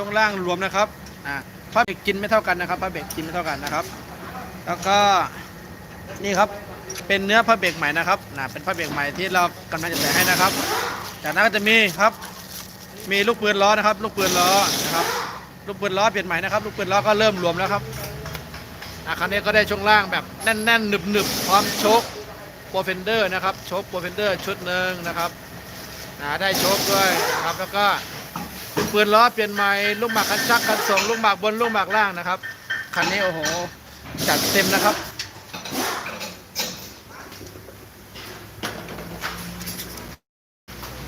ช่วงล่างรวมนะครับอ่าผ้าเบรกกินไม่เท่ากันนะครับผ้าเบรกกินไม่เท่ากันนะครับ แล้วก็นี่ครับเป็นเนื้อผ้าเบรกใหม่นะครับนะเป็นผ้าเบรกใหม่ที่เรากำลังจะใส่ให้นะครับ จากนั้นก็จะมีครับ มีลูกปืนล้อนะครับ ลูกปืนล้อนะครับลูกปืนล้อเปลี่ยนใหม่นะครับ ลูกปืนล้อก็เริ่มรวมแล้วครับอะคันนี้ก็ได้ช่วงล่างแบบแน่นๆหนึบๆพร้อมโชคโปรเฟนเดอร์นะครับโชคโปรเฟนเดอร์ชุดหนึ่งนะครับอ่าได้โชคด้วยนะครับแล้วก็ ปืนล้อเปลี่ยนใหม่ลูกหมากกันชักกันส่งลูกหมากบนลูกหมากล่างนะครับคันนี้โอ้โหจัดเต็มนะครับ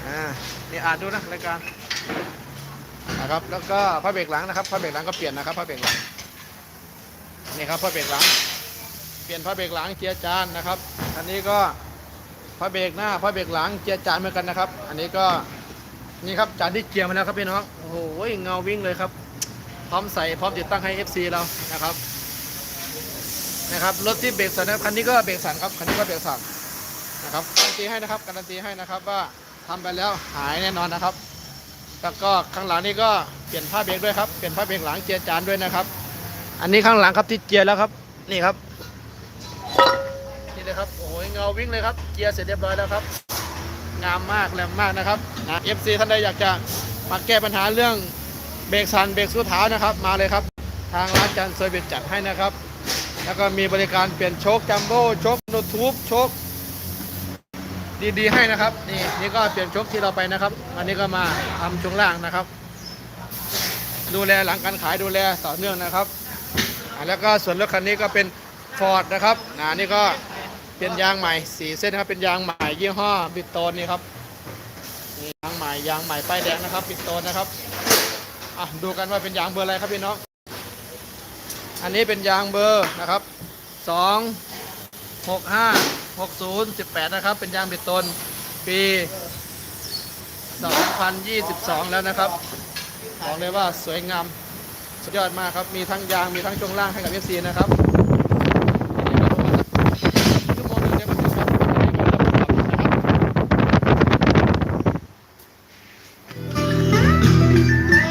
อ่านี่อ่านดูนะรายการนะครับแล้วก็ผ้าเบรกหลังนะครับผ้าเบรกหลังก็เปลี่ยนนะครับผ้าเบรกหลังนี่ครับผ้าเบรกหลัง เปลี่ยนผ้าเบรกหลังเจียร์จานนะครับ อันนี้ก็ผ้าเบรกหน้าผ้าเบรกหลังเจียร์จานเหมือนกันนะครับ อันนี้ก็ นี่ครับจานที่เจียร์มาแล้วครับพี่น้องโอ้โหเงาวิ่งเลยครับพร้อมใส่พร้อมติดตั้งให้ FC เรานะครับนะครับรถที่เบรกสันนะครับคันนี้ก็เบรกสันครับคันนี้ก็เบรกสันนะครับการันตีให้นะครับการันตีให้นะครับว่าทำไปแล้วหายแน่นอนนะครับ แล้วก็ข้างหลังนี่ก็เปลี่ยนผ้าเบรกด้วยครับเปลี่ยนผ้าเบรกหลังเจียร์จานด้วยนะครับ อันนี้ข้างหลังครับที่เจียร์แล้วครับนี่ครับนี่เลยครับโอ้ยเงาวิ่งเลยครับเจียร์เสร็จเรียบร้อยแล้วครับ งามมากแหลมมากนะครับนะ FC ท่านใดอยากจะมาแก้ปัญหาเรื่องเบรกสันเบรกสู้เท้านะครับ มาเลยครับ ทางร้านจันเซอร์วิสจัดให้นะครับ แล้วก็มีบริการเปลี่ยนโชคจัมโบ้โชคโนทูบโชคดีๆให้นะครับนี่นี่ก็เปลี่ยนชกที่เราไปนะครับอันนี้ก็มาทำช่วงล่างนะครับ ดูแลหลังการขายดูแลต่อเนื่องนะครับแล้วก็ส่วนรถคันนี้ก็เป็นฟอร์ดนะครับอ่านี่ก็ เป็นยางใหม่สีเส้นนะครับเป็นยางใหม่ยี่ห้อบิดโตนนี่ครับนี่ยางใหม่ยางใหม่ป้ายแดงนะครับบิดโตนนะครับอะดูกันว่าเป็นยางเบอร์อะไรครับพี่น้องอันนี้เป็นยางเบอร์นะครับสองหกห้าหกศูนย์สิบแปดนะครับ เป็นยางบิดตนปีสองพันยี่สิบสองแล้วนะครับบอกเลยว่าสวยงามสุดยอดมากครับ มีทั้งยาง มีทั้งช่วงล่างให้กับเอฟซีนะครับ